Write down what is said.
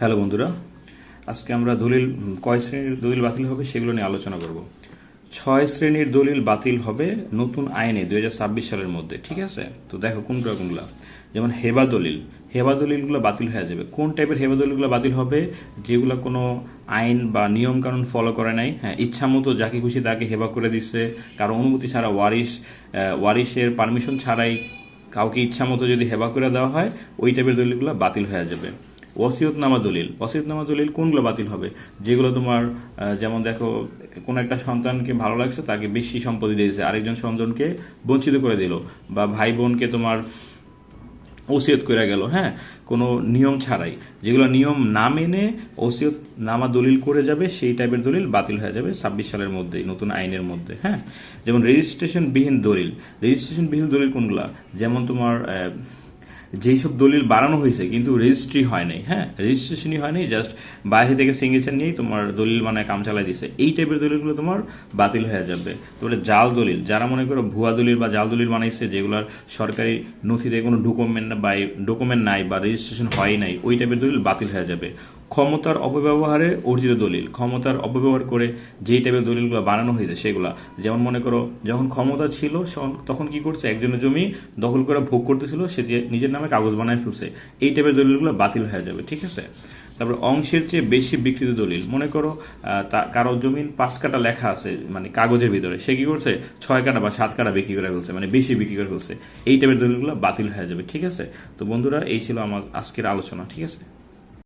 Hello বন্ধুরা, আজকে আমরা দলিল, কয় শ্রেণির দলিল বাতিল হবে সেগুলো নিয়ে আলোচনা করব। ছয় শ্রেণির দলিল বাতিল হবে নতুন আইনে দু হাজার ছাব্বিশ সালের মধ্যে, ঠিক আছে? তো দেখো কোনগুলো কোনগুলা যেমন হেবা দলিল, হেবা দলিলগুলো বাতিল হয়ে যাবে। কোন টাইপের হেবা দলিলগুলো বাতিল হবে? যেগুলো কোনো আইন বা নিয়ম কানুন ফলো করে নাই হ্যাঁ ইচ্ছা মতো যাকে খুশি তাকে হেবা করে দিচ্ছে, কারও অনুমতি ছাড়া ওয়ারিশ ওয়ারিশের পারমিশন ছাড়াই কাউকে ইচ্ছা মতো যদি হেবা করে দেওয়া হয়, ওই টাইপের দলিলগুলো বাতিল হয়ে যাবে। ওসিয়তনামা দলিল। ওসিয়তনামা দলিল কোনগুলো বাতিল হবে? যেগুলো তোমার যেমন দেখো, কোন একটা সন্তানকে ভালো লাগছে, তাকে বেশি সম্পত্তি দিয়েছে। আরেকজন সন্তানকে বঞ্চিত করে দিল বা ভাই বোনকে তোমার ওসিয়ত করে গেল হ্যাঁ? কোনো নিয়ম ছাড়াই। যেগুলো নিয়ম না মেনে ওসিয়ত নামা দলিল করে যাবে, সেই টাইপের দলিল বাতিল হয়ে যাবে ছাব্বিশ সালের মধ্যেই, নতুন আইনের মধ্যে হ্যাঁ? যেমন রেজিস্ট্রেশন বিহীন দলিল। রেজিস্ট্রেশন বিহীন দলিল কোনগুলা? যেমন তোমার যেই সব দলিল বানানো হয়েছে, কিন্তু রেজিস্ট্রি হয় নাই হ্যাঁ? রেজিস্ট্রেশনই হয় নাই জাস্ট বাইরে থেকে সিগনেচার নিয়েই তোমার দলিল বানায় কাম চালাই দিছে। এই টাইপের দলিলগুলো তোমার বাতিল হয়ে যাবে। তারপরে জাল দলিল, যারা মনে করো ভুয়া দলিল বা জাল দলিল বানাইছে, যেগুলোর সরকারি নথিতে কোনো ডকুমেন্ট বা ডকুমেন্ট নাই বা রেজিস্ট্রেশন হয় নাই, ওই টাইপের দলিল বাতিল হয়ে যাবে। ক্ষমতার অপব্যবহারে অর্জিত দলিল, ক্ষমতার অপব্যবহার করে যেই টাইপের দলিলগুলো বানানো হয়েছে সেগুলা। যেমন মনে করো, যখন ক্ষমতা ছিল তখন কি করছে? একজনের জমি দখল করে ভোগ করতেছিল, সে নিজের নামে কাগজ বানায় ফেলছে। এই টাইপের দলিলগুলো বাতিল হয়ে যাবে, ঠিক আছে? তারপর অংশের চেয়ে বেশি বিকৃত দলিল। মনে করো কারও জমিন পাঁচ কাটা লেখা আছে মানে কাগজের ভিতরে। সে কি করছে? ছয় কাটা বা সাত কাটা বিক্রি করে ফেলছে মানে বেশি বিক্রি করে ফেলছে। এই টাইপের দলিলগুলো বাতিল হয়ে যাবে, ঠিক আছে? তো বন্ধুরা, এই ছিল আমার আজকের আলোচনা, ঠিক আছে?